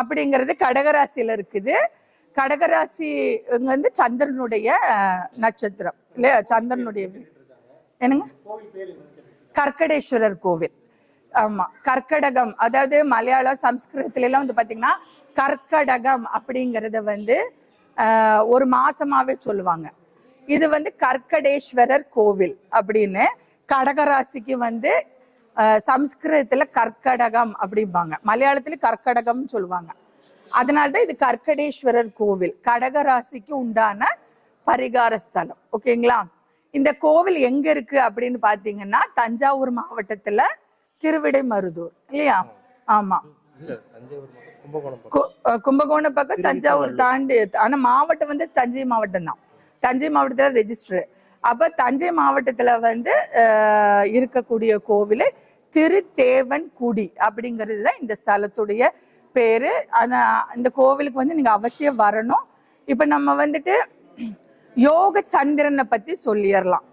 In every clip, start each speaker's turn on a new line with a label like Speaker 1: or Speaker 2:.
Speaker 1: அப்படிங்கிறது கடகராசியில் இருக்குது. கடகராசி இங்க வந்து சந்திரனுடைய நட்சத்திரம். இல்லையா? சந்திரனுடைய என்னங்க? கர்க்கடேஸ்வரர் கோவில். ஆமா. கர்க்கடகம். அதாவது மலையாளம் சம்ஸ்கிருதத்துல எல்லாம் வந்து பாத்தீங்கன்னா கர்க்கடகம் அப்படிங்கறத வந்து ஒரு மாசமாவே சொல்லுவாங்க. இது வந்து கர்க்கடேஸ்வரர் கோவில் அப்படின்னு கடகராசிக்கு வந்து சம்ஸ்கிருதத்துல கர்க்கடகம் அப்படிம்பாங்க. மலையாளத்துல கர்க்கடகம்னு சொல்லுவாங்க. அதனாலதான் இது கர்க்கடேஸ்வரர் கோவில். கடகராசிக்கு உண்டான பரிகார ஸ்தலம். ஓகேங்களா? இந்த கோவில் எங்க இருக்கு அப்படின்னு பாத்தீங்கன்னா தஞ்சாவூர் மாவட்டத்துல திருவிடைமருதூர். இல்லையா? ஆமா.
Speaker 2: கும்பகோணம் பக்கம்.
Speaker 1: தஞ்சாவூர் தாண்டி ஆனா மாவட்டம் வந்து தஞ்சை மாவட்டம் தான். தஞ்சை மாவட்டத்துல ரெஜிஸ்டர். அப்ப தஞ்சை மாவட்டத்துல வந்து இருக்கக்கூடிய கோவில் திருத்தேவன் குடி அப்படிங்கிறது தான் இந்த ஸ்தலத்துடைய பேரு. ஆனா இந்த கோவிலுக்கு வந்து நீங்க அவசியம் வரணும். இப்ப நம்ம வந்துட்டு யோக சந்திரனை பத்தி சொல்லிடலாம்?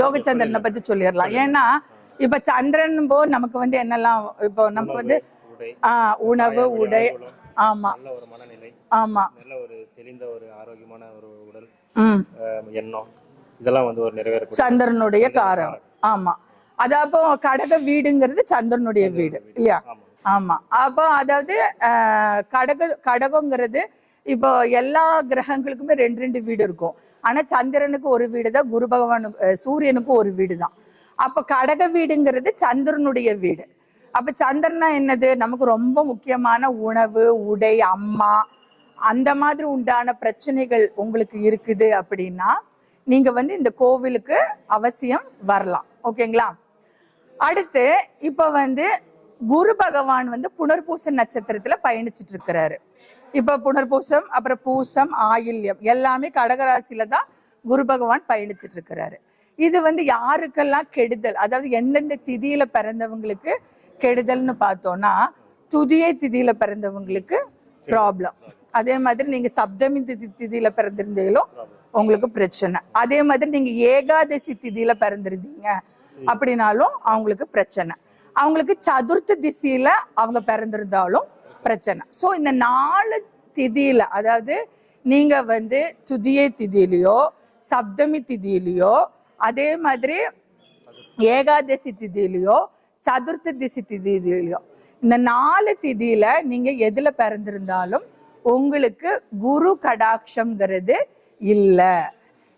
Speaker 1: யோக சந்திரனை பத்தி சொல்லிடலாம் ஏன்னா இப்ப சந்திரன் போ நமக்கு வந்து என்னெல்லாம் இப்போ நமக்கு வந்து ஆஹ் உணவு உடை. ஆமா.
Speaker 2: நல்ல ஒரு மனநிலை
Speaker 1: ஆமா.
Speaker 2: நல்ல ஒரு தெளிந்த ஒரு ஆரோக்கியமான ஒரு உடல் எண்ணம் இதெல்லாம் வந்து ஒரு நிறைவேறக்கூடிய
Speaker 1: சந்திரனுடைய காரம் ஆமா. அது அப்போ கடக வீடுங்கிறது சந்திரனுடைய வீடு இல்லையா?
Speaker 2: ஆமா.
Speaker 1: அப்போ அதாவது கடக கடகங்கிறது இப்போ எல்லா கிரகங்களுக்குமே ரெண்டு ரெண்டு வீடு இருக்கும். ஆனா சந்திரனுக்கு ஒரு வீடு தான் குரு பகவானுக்கு சூரியனுக்கு ஒரு வீடு தான் அப்ப கடக வீடுங்கிறது சந்திரனுடைய வீடு. அப்ப சந்திரனா என்னது? நமக்கு ரொம்ப முக்கியமான உணவு உடை அம்மா அந்த மாதிரி உண்டான பிரச்சனைகள் உங்களுக்கு இருக்குது அப்படின்னா நீங்க வந்து இந்த கோவிலுக்கு அவசியம் வரலாம். ஓகேங்களா? அடுத்து இப்போ வந்து குரு பகவான் வந்து புனர்பூச நட்சத்திரத்துல பயணிச்சிட்டு இருக்கிறாரு இப்ப புனர்பூசம் அப்புறம் பூசம் ஆயில்யம் எல்லாமே கடகராசியில தான் குரு பகவான் பயணிச்சிட்டு இருக்கிறாரு இது வந்து யாருக்கெல்லாம் கெடுதல்? அதாவது எந்தெந்த திதியில பிறந்தவங்களுக்கு கெடுதல்னு பார்த்தோம்னா துதியை திதியில பிறந்தவங்களுக்கு ப்ராப்ளம் அதே மாதிரி நீங்க சப்தமி திதி திதியில பிறந்திருந்தீங்களோ உங்களுக்கு பிரச்சனை. அதே மாதிரி நீங்க ஏகாதசி திதியில பிறந்திருந்தீங்க. அப்படின்னாலும் அவங்களுக்கு பிரச்சனை. அவங்களுக்கு சதுர்த்த திசையில அவங்க பிறந்திருந்தாலும் பிரச்சனை. சோ இந்த நாலு திதியில அதாவது நீங்க வந்து துதியை திதியிலையோ சப்தமி திதியிலையோ அதே மாதிரி ஏகாதசி திதியிலையோ சதுர்த்த திசி திதியிலையோ இந்த நாலு திதியில நீங்க எதுல பிறந்திருந்தாலும் உங்களுக்கு குரு கடாட்சம்ங்கிறது இல்ல.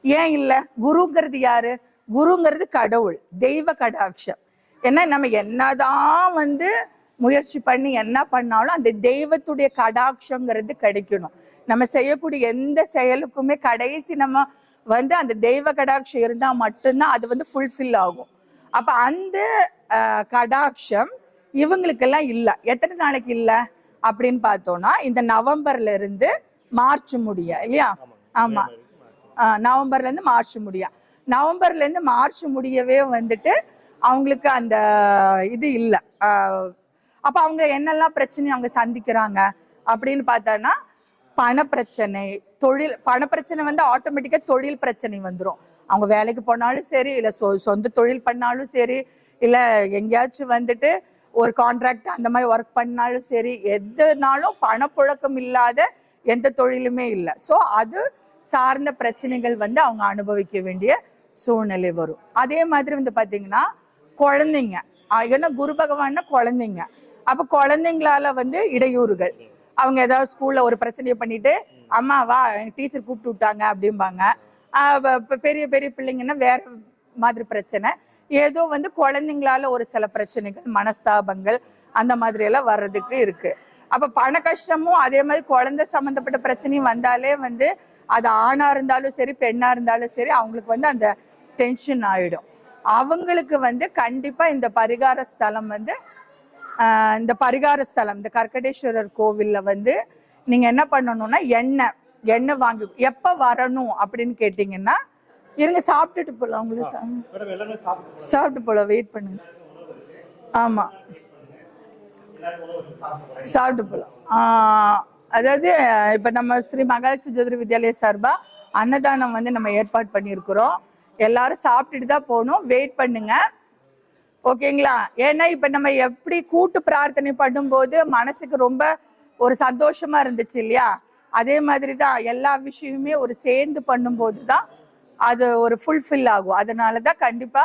Speaker 1: ஏன் இல்ல? குருங்கிறது யாரு? குருங்கிறது கடவுள் தெய்வ கடாட்சம். ஏன்னா நம்ம என்னதான் வந்து முயற்சி பண்ணி என்ன பண்ணாலும் அந்த தெய்வத்துடைய கடாட்சங்கிறது கிடைக்கணும். நம்ம செய்யக்கூடிய எந்த செயலுக்குமே கடைசி நம்ம வந்து அந்த தெய்வ கடாட்சம் இருந்தா மட்டும்தான் அது வந்து ஃபுல்ஃபில் ஆகும். அப்ப அந்த கடாட்சம் இவங்களுக்கெல்லாம் இல்ல. எத்தனை நாளைக்கு இல்ல? அப்படின்னு பார்த்தோம்னா இந்த நவம்பர்ல இருந்து மார்ச் முடிய இல்லையா? ஆமா. ஆஹ் நவம்பர்ல இருந்து மார்ச் முடிய. நவம்பர்ல இருந்து மார்ச் முடியவே வந்துட்டு அவங்களுக்கு அந்த இது இல்லை. அப்ப அவங்க என்னெல்லாம் பிரச்சனை அவங்க சந்திக்கிறாங்க அப்படின்னு பார்த்தோன்னா பண பிரச்சனை தொழில் பண பிரச்சனை வந்து ஆட்டோமேட்டிக்கா தொழில் பிரச்சனை வந்துடும் அவங்க வேலைக்கு போனாலும் சரி இல்ல சொ- சொந்த தொழில் பண்ணாலும் சரி இல்ல எங்கேயாச்சும் வந்துட்டு ஒரு கான்ட்ராக்ட் அந்த மாதிரி ஒர்க் பண்ணாலும் சரி எதுனாலும் பணப்புழக்கம் இல்லாத எந்த தொழிலுமே இல்லை. ஸோ அது சார்ந்த பிரச்சனைகள் வந்து அவங்க அனுபவிக்க வேண்டிய சூழ்நிலை வரும். அதே மாதிரி வந்து பார்த்தீங்கன்னா குழந்தைங்க. ஆஹ் ஏன்னா குரு பகவான்னா குழந்தைங்க. அப்போ குழந்தைங்களால வந்து இடையூறுகள். அவங்க ஏதாவது ஸ்கூல்ல ஒரு பிரச்சனையை பண்ணிட்டு அம்மா வா எங்க டீச்சர் கூப்பிட்டு விட்டாங்க அப்படிம்பாங்க. பெரிய பெரிய பிள்ளைங்கன்னா வேற மாதிரி பிரச்சனை. ஏதோ வந்து குழந்தைங்களால ஒரு சில பிரச்சனைகள் மனஸ்தாபங்கள் அந்த மாதிரி எல்லாம் வர்றதுக்கு இருக்கு. அப்ப பண கஷ்டமும் அதே மாதிரி குழந்தை சம்பந்தப்பட்ட பிரச்சனையும் வந்தாலே வந்து அது ஆணா இருந்தாலும் சரி பெண்ணா இருந்தாலும் சரி அவங்களுக்கு வந்து அந்த டென்ஷன் ஆயிடும். அவங்களுக்கு வந்து கண்டிப்பா இந்த பரிகார ஸ்தலம் வந்து இந்த பரிகார ஸ்தலம் இந்த கர்க்கடேஸ்வரர் கோவில்ல வந்து நீங்க என்ன பண்ணணும்னா எண்ணெய் எண்ணெய் வாங்கி எப்ப வரணும் அப்படின்னு கேட்டீங்கன்னா இருங்க சாப்பிட்டுட்டு போலாம் உங்களுக்கு
Speaker 2: சாப்பிட்டு
Speaker 1: போலாம் வெயிட் பண்ணுங்க. ஆமா. சாப்பிட்டு ஆஹ் அதாவது இப்ப நம்ம ஸ்ரீ மகாலட்சுமி ஜோதிட வித்யாலய சார்பா அன்னதானம் வந்து நம்ம ஏற்பாடு பண்ணியிருக்கிறோம். எல்லாரும் சாப்பிட்டுட்டு தான் போகணும். வெயிட் பண்ணுங்க. ஓகேங்களா ஏன்னா இப்ப நம்ம எப்படி கூட்டு பிரார்த்தனை பண்ணும்போது மனசுக்கு ரொம்ப ஒரு சந்தோஷமா இருந்துச்சு இல்லையா? அதே மாதிரி தான் எல்லா விஷயமுமே ஒரு சேர்ந்து பண்ணும்போது தான் அது ஒரு ஃபுல்ஃபில் ஆகும். அதனால தான் கண்டிப்பா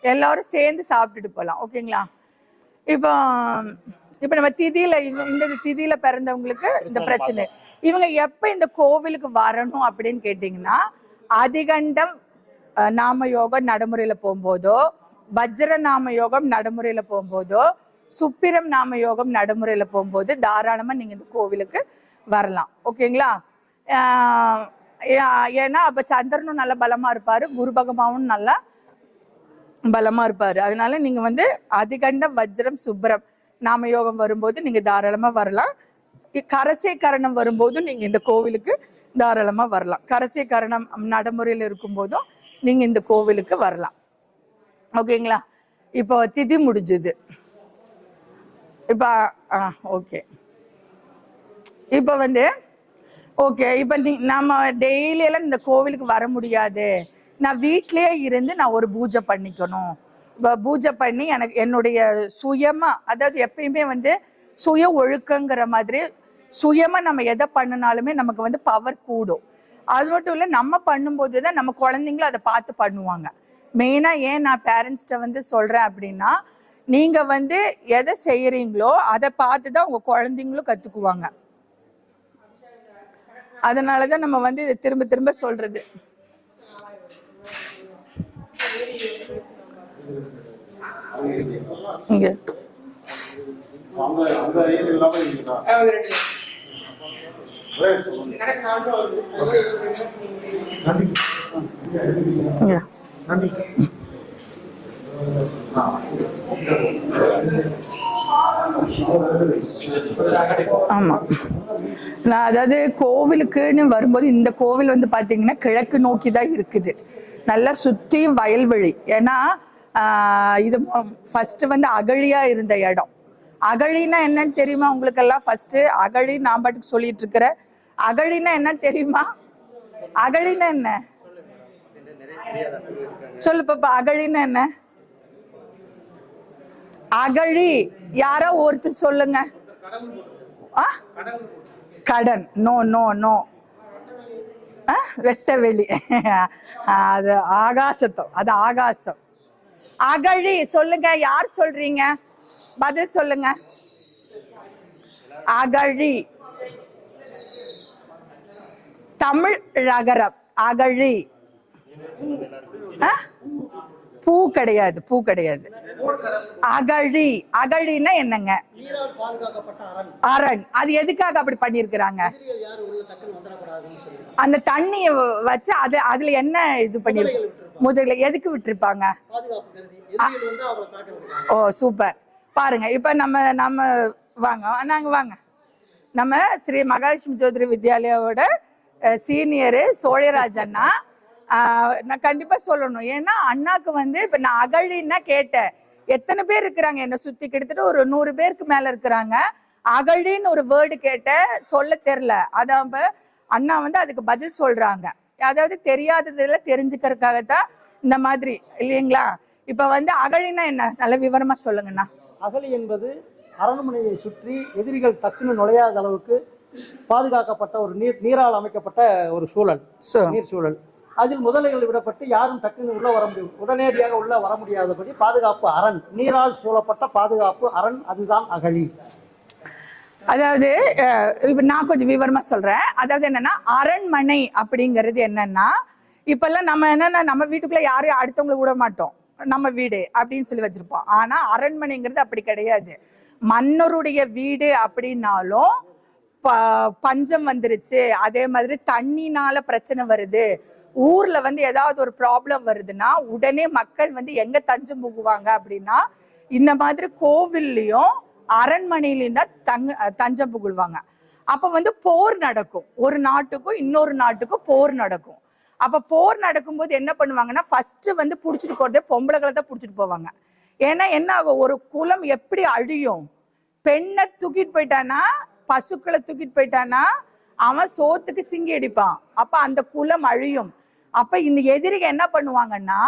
Speaker 1: எல்லாரும் சேர்ந்து சாப்பிட்டுட்டு போகலாம். ஓகேங்களா இப்போ இப்போ நம்ம திதியில இந்த- இந்த திதியில பிறந்தவங்களுக்கு இந்த பிரச்சனை. இவங்க எப்ப இந்த கோவிலுக்கு வரணும் அப்படின்னு கேட்டிங்கன்னா அதிகண்டம் நாம யோகம் நடைமுறையில போகும்போதோ வஜ்ர நாம யோகம் நடைமுறையில போகும்போதோ சுப்பிரம் நாம யோகம் நடைமுறையில போகும்போது தாராளமா நீங்க இந்த கோவிலுக்கு வரலாம். ஓகேங்களா? ஆஹ் ஏன்னா அப்ப சந்திரனும் நல்ல பலமா இருப்பாரு குரு பகவானும் நல்லா பலமா இருப்பாரு. அதனால நீங்க வந்து அதிகண்டம் வஜ்ரம் சுப்ரம் நாம யோகம் வரும்போது நீங்க தாராளமா வரலாம். இ- கரசே கரணம் வரும்போதும் நீங்க இந்த கோவிலுக்கு தாராளமா வரலாம். கரசே கரணம் நடைமுறையில் இருக்கும்போதும் நீங்க இந்த கோவிலுக்கு வரலாம். ஓகேங்களா? இப்போ திதி முடிஞ்சுது. இப்போ ஆ ஓகே. இப்போ வந்து ஓகே இப்போ நீ நம்ம டெய்லி எல்லாம் இந்த கோவிலுக்கு வர முடியாது. நான் வீட்டிலேயே இருந்து நான் ஒரு பூஜை பண்ணிக்கணும். ப- பூஜை பண்ணி எனக்கு என்னுடைய சுயமா அதாவது எப்பயுமே வந்து சுய ஒழுக்கங்கிற மாதிரி சுயமா நம்ம எதை பண்ணினாலுமே நமக்கு வந்து பவர் கூடும். அது மட்டும் இல்லை நம்ம பண்ணும்போது தான் நம்ம குழந்தைங்களும் அதை பார்த்து பண்ணுவாங்க. மெயினாக ஏன் நான் பேரண்ட்ஸ்கிட்ட வந்து சொல்கிறேன் அப்படின்னா நீங்கள் வந்து எதை செய்கிறீங்களோ அதை பார்த்து தான் உங்கள் குழந்தைங்களும் கற்றுக்குவாங்க அதனால தான் நம்ம வந்து இதை திரும்ப திரும்ப சொல்றது. இங்க.
Speaker 3: ஆமாம்
Speaker 1: ஆமா. நான் அதாவது கோவிலுக்குன்னு வரும்போது இந்த கோவில் வந்து பாத்தீங்கன்னா கிழக்கு நோக்கி தான் இருக்குது. நல்லா சுற்றி வயல்வெளி. ஏன்னா இது ஃபர்ஸ்ட் வந்து அகழியா இருந்த இடம். அகழின்னா என்னன்னு தெரியுமா? உங்களுக்கு எல்லாம் ஃபர்ஸ்ட் அகழி நான் பாட்டுக்கு சொல்லிட்டு இருக்கிறேன் அகழினா என்னன்னு தெரியுமா? அகழினா என்ன? சொல்லு பாப்பா அகழினா என்ன? அகழி. யாரோ ஒருத்தர் சொல்லுங்க. ஆ? கடன். No no no. ஆ? வெட்ட வெளி அது ஆகாசத்தம். அது ஆகாசம். அகழி. சொல்லுங்க. யார் சொல்றீங்க? பதில் சொல்லுங்க. அகழி. தமிழ் ரகரம் அகழி. பூ கிடையாது பூ கிடையாது. அகழி. அகழின்னா என்னங்க? அரண். அது எதுக்காக அப்படி பண்ணிருக்கிறாங்க அந்த தண்ணிய வச்சு அது அதுல என்ன இது பண்ணிருக்கு முதல்ல எதுக்கு விட்டுருப்பாங்க? ஓ சூப்பர். பாருங்க இப்ப நம்ம நம்ம வாங்க. நாங்க வாங்க. நம்ம ஸ்ரீ மகாலட்சுமி ஜோதிரி வித்யாலயாவோட சீனியரு சோழராஜ் அண்ணா நான் கண்டிப்பா சொல்லணும். ஏன்னா அண்ணாக்கு வந்து இப்ப நான் அகழின்னா கேட்டேன். எத்தனை பேர் இருக்கிறாங்க? என்னை சுத்தி கிட்டத்தட்ட ஒரு நூறு பேருக்கு மேல இருக்கிறாங்க. அகழின்னு ஒரு வேர்டு கேட்டேன். சொல்ல தெரில அதான் அண்ணா வந்து அதுக்கு பதில் சொல்றாங்க. அதாவது தெரியாததுல தெரிஞ்சுக்கிறதுக்காக தான் இந்த மாதிரி இல்லைங்களா? இப்ப வந்து அகழின்னா என்ன? நல்ல விவரமா சொல்லுங்கண்ணா.
Speaker 4: அகழி என்பது அரண்மனையை சுற்றி எதிரிகள் டக்குன்னு நுழையாத அளவுக்கு பாதுகாக்கப்பட்ட ஒரு நீர் நீரால் அமைக்கப்பட்ட ஒரு சூழல் நீர் சூழல். அதில் முதலைகள் விடப்பட்டு யாரும் டக்குன்னு உள்ள வர முடியும். உடனடியாக உள்ள வர முடியாதபடி பாதுகாப்பு அரண் நீரால் சூழப்பட்ட பாதுகாப்பு அரண் அதுதான் அகழி.
Speaker 1: அதாவது இப்ப நான் கொஞ்சம் விவரமா சொல்றேன். அதாவது என்னன்னா அரண்மனை அப்படிங்கிறது என்னன்னா இப்பெல்லாம் நம்ம என்னன்னா நம்ம வீட்டுக்குள்ள யாரையும் அடுத்தவங்களை விட மாட்டோம். நம்ம வீடு அப்படின்னு சொல்லி வச்சிருப்போம். ஆனா அரண்மனைங்கிறது அப்படி கிடையாது. மன்னருடைய வீடு அப்படின்னாலும் பஞ்சம் வந்துருச்சு. அதே மாதிரி தண்ணினால பிரச்சனை வருது. ஊர்ல வந்து ஏதாவது ஒரு ப்ராப்ளம் வருதுன்னா உடனே மக்கள் வந்து எங்க தஞ்சம் புகுவாங்க அப்படின்னா இந்த மாதிரி கோவில்லையும் அரண்மனையிலையும் தான் தங்க தஞ்சம் புகுவாங்க அப்ப வந்து போர் நடக்கும். ஒரு நாட்டுக்கும் இன்னொரு நாட்டுக்கும் போர் நடக்கும். அப்ப போர் நடக்கும்போது என்ன பண்ணுவாங்கன்னா ஃபர்ஸ்ட் வந்து புடிச்சிட்டு போறதே பொம்பளைகளை தான் புடிச்சிட்டு போவாங்க. ஏன்னா என்ன ஆகும்? ஒரு குலம் எப்படி அழியும்? பெண்ணை தூக்கிட்டு போயிட்டானா பசுக்களை தூக்கிட்டு போயிட்டான்னா அவன் சோத்துக்கு சிங்கி அடிப்பான். அப்ப அந்த குலம் அழியும். அப்ப இந்த எதிரிக என்ன பண்ணுவாங்கன்னா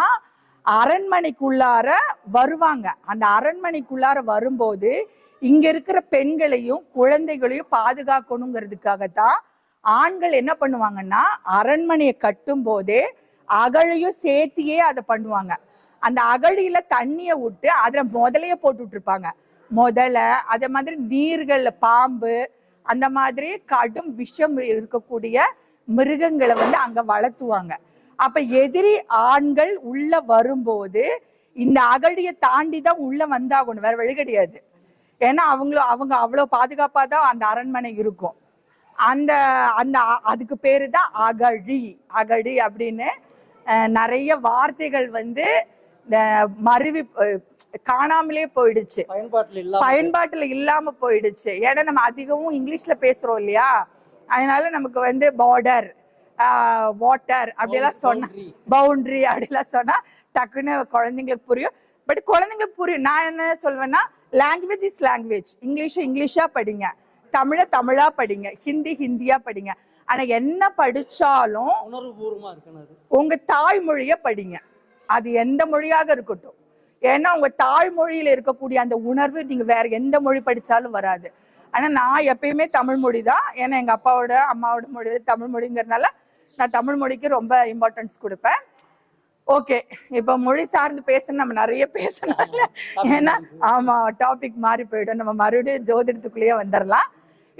Speaker 1: அரண்மனைக்குள்ளார வருவாங்க. அந்த அரண்மனைக்குள்ளார வரும்போது இங்க இருக்கிற பெண்களையும் குழந்தைகளையும் பாதுகாக்கணுங்கிறதுக்காகத்தான் ஆண்கள் என்ன பண்ணுவாங்கன்னா அரண்மனையை கட்டும் போதே அகழையும் சேர்த்தியே அதை பண்ணுவாங்க. அந்த அகழியில தண்ணிய விட்டு அதுல முதலைய போட்டுட்டு இருப்பாங்க. முதலை அதே மாதிரி நீர்களில் பாம்பு அந்த மாதிரி கடும் விஷம் இருக்கக்கூடிய மிருகங்களை வந்து அங்க வளர்த்துவாங்க. அப்ப எதிரி ஆண்கள் உள்ள வரும்போது இந்த அகழியை தாண்டி தான் உள்ள வந்தாகணும் வேற வழி கிடையாது. ஏன்னா அவங்களும் அவங்க அவ்வளோ பாதுகாப்பாக தான் அந்த அரண்மனை இருக்கும். அந்த அந்த அ- அதுக்கு பேர் தான் அகழி அகழி அப்படின்னு நிறைய வார்த்தைகள் வந்து மருவி காணாமலே போயிடுச்சு.
Speaker 4: பயன்பாட்டில் இல்லாம
Speaker 1: பயன்பாட்டுல இல்லாம போயிடுச்சு. ஏன்னா நம்ம அதிகமும் இங்கிலீஷ்ல பேசுறோம் இல்லையா? அதனால நமக்கு வந்து பார்டர் வாட்டர் அப்படியெல்லாம் சொன்னா
Speaker 4: Boundary.
Speaker 1: பவுண்டரி அப்படிலாம் சொன்னா டக்குன்னு குழந்தைங்களுக்கு புரியும். பட் குழந்தைங்களுக்கு புரியும். நான் என்ன சொல்வேன்னா லாங்குவேஜ் இஸ் லாங்குவேஜ் இங்கிலீஷ் இங்கிலீஷா படிங்க. தமிழை தமிழா படிங்க. ஹிந்தி ஹிந்தியா படிங்க. ஆனா என்ன படிச்சாலும்
Speaker 4: உணர்வு பூர்வமா இருக்கணும்
Speaker 1: உங்க தாய்மொழிய படிங்க. அது எந்த மொழியாக இருக்கட்டும். ஏன்னா உங்க தாய்மொழியில இருக்கக்கூடிய அந்த உணர்வு நீங்க வேற எந்த மொழி படிச்சாலும் வராது. ஆனா நான் எப்பயுமே தமிழ் மொழி தான். ஏன்னா எங்க அப்பாவோட அம்மாவோட மொழி தமிழ் மொழிங்கிறதுனால நான் தமிழ் மொழிக்கு ரொம்ப இம்பார்ட்டன்ஸ் கொடுப்பேன். ஓகே இப்போ மொழி சார்ந்து பேசணும் நம்ம நிறைய பேசணும் ஏன்னா ஆமா டாபிக் மாறி போயிடும். நம்ம மறுபடியும் ஜோதிடத்துக்குள்ளேயே வந்துடலாம்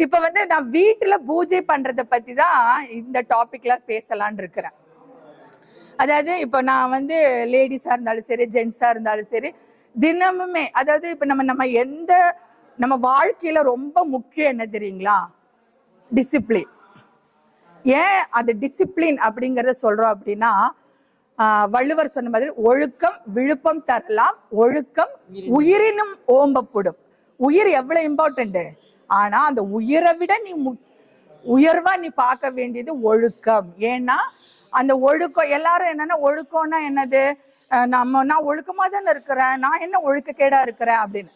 Speaker 1: இப்ப வந்து நான் வீட்டுல பூஜை பண்றத பத்தி தான் இந்த டாபிக்ல பேசலாம்னு இருக்கிறேன். அதாவது இப்போ நான் வந்து லேடிஸாக இருந்தாலும் சரி ஜென்ஸாக இருந்தாலும் சரி தினமுமே அதாவது இப்போ நம்ம நம்ம எந்த நம்ம வாழ்க்கையில ரொம்ப முக்கியம் என்ன தெரியுங்களா? டிசிப்ளின் ஏன் அது டிசிப்ளின் அப்படிங்கிறத சொல்றோம் அப்படின்னா வள்ளுவர் சொன்ன மாதிரி ஒழுக்கம் விழுப்பம் தரலாம் ஒழுக்கம் உயிரினும் ஓம்பப்படும். உயிர் எவ்வளவு இம்பார்ட்டன்ட் ஆனா அந்த உயிரை விட நீ மு- உயர்வா நீ பார்க்க வேண்டியது ஒழுக்கம். ஏன்னா அந்த ஒழுக்கம் எல்லாரும் என்னன்னா ஒழுக்கம்னா என்னது? நம்ம நான் ஒழுக்கமா தானே இருக்கிறேன். நான் என்ன ஒழுக்கக்கேடா இருக்கிறேன்? அப்படின்னு.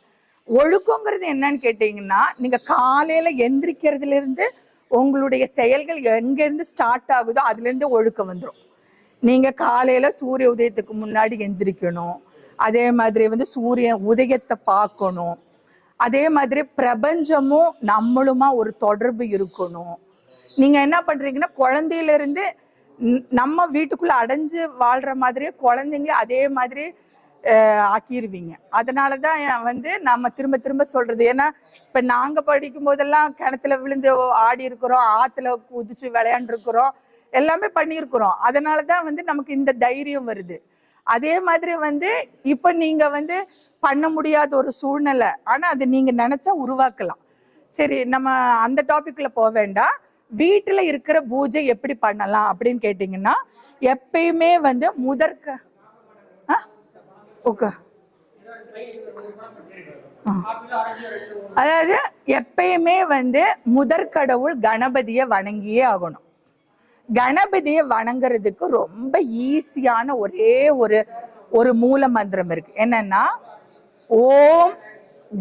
Speaker 1: ஒழுக்கங்கிறது என்னன்னு கேட்டீங்கன்னா நீங்க காலையில எந்திரிக்கிறதுல இருந்து உங்களுடைய செயல்கள் எங்கேருந்து ஸ்டார்ட் ஆகுதோ அதுலேருந்து ஒழுக்கம் வந்துடும் நீங்கள் காலையில் சூரிய உதயத்துக்கு முன்னாடி எந்திரிக்கணும். அதே மாதிரி வந்து சூரியன் உதயத்தை பார்க்கணும். அதே மாதிரி பிரபஞ்சமும் நம்மளுமா ஒரு தொடர்பு இருக்கணும். நீங்கள் என்ன பண்ணுறீங்கன்னா குழந்தையிலேருந்து நம்ம வீட்டுக்குள்ள அடைஞ்சு வாழ்ற மாதிரியே குழந்தைங்கள அதே மாதிரி ஆக்கிடுவீங்க அதனால தான் வந்து நம்ம திரும்ப திரும்ப சொல்றது. ஏன்னா இப்போ நாங்கள் படிக்கும் போதெல்லாம் கிணத்துல விழுந்து ஆடி இருக்கிறோம் ஆற்றுல குதிச்சு விளையாண்டுருக்குறோம் எல்லாமே பண்ணியிருக்கிறோம். அதனாலதான் வந்து நமக்கு இந்த தைரியம் வருது. அதே மாதிரி வந்து இப்போ நீங்கள் வந்து பண்ண முடியாத ஒரு சூழ்நிலை ஆனால் அது நீங்கள் நினச்சா உருவாக்கலாம். சரி நம்ம அந்த டாப்பிக்கில் போக வேண்டாம். வீட்டில் இருக்கிற பூஜை எப்படி பண்ணலாம் அப்படின்னு கேட்டிங்கன்னா எப்பயுமே வந்து முதற்க ஆ? ஓகே அதாவது எப்பயுமே வந்து முதற்கடவுள் கணபதியை வணங்கியே ஆகணும். கணபதியை வணங்குறதுக்கு ரொம்ப ஈஸியான ஒரே ஒரு ஒரு மூல மந்திரம் இருக்கு. என்னன்னா ஓம்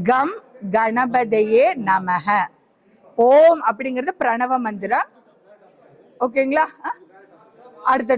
Speaker 1: கம் கணபதையே நமக ஓம் அப்படிங்கிறது பிரணவ மந்திரம் ஓகேங்களா அடுத்த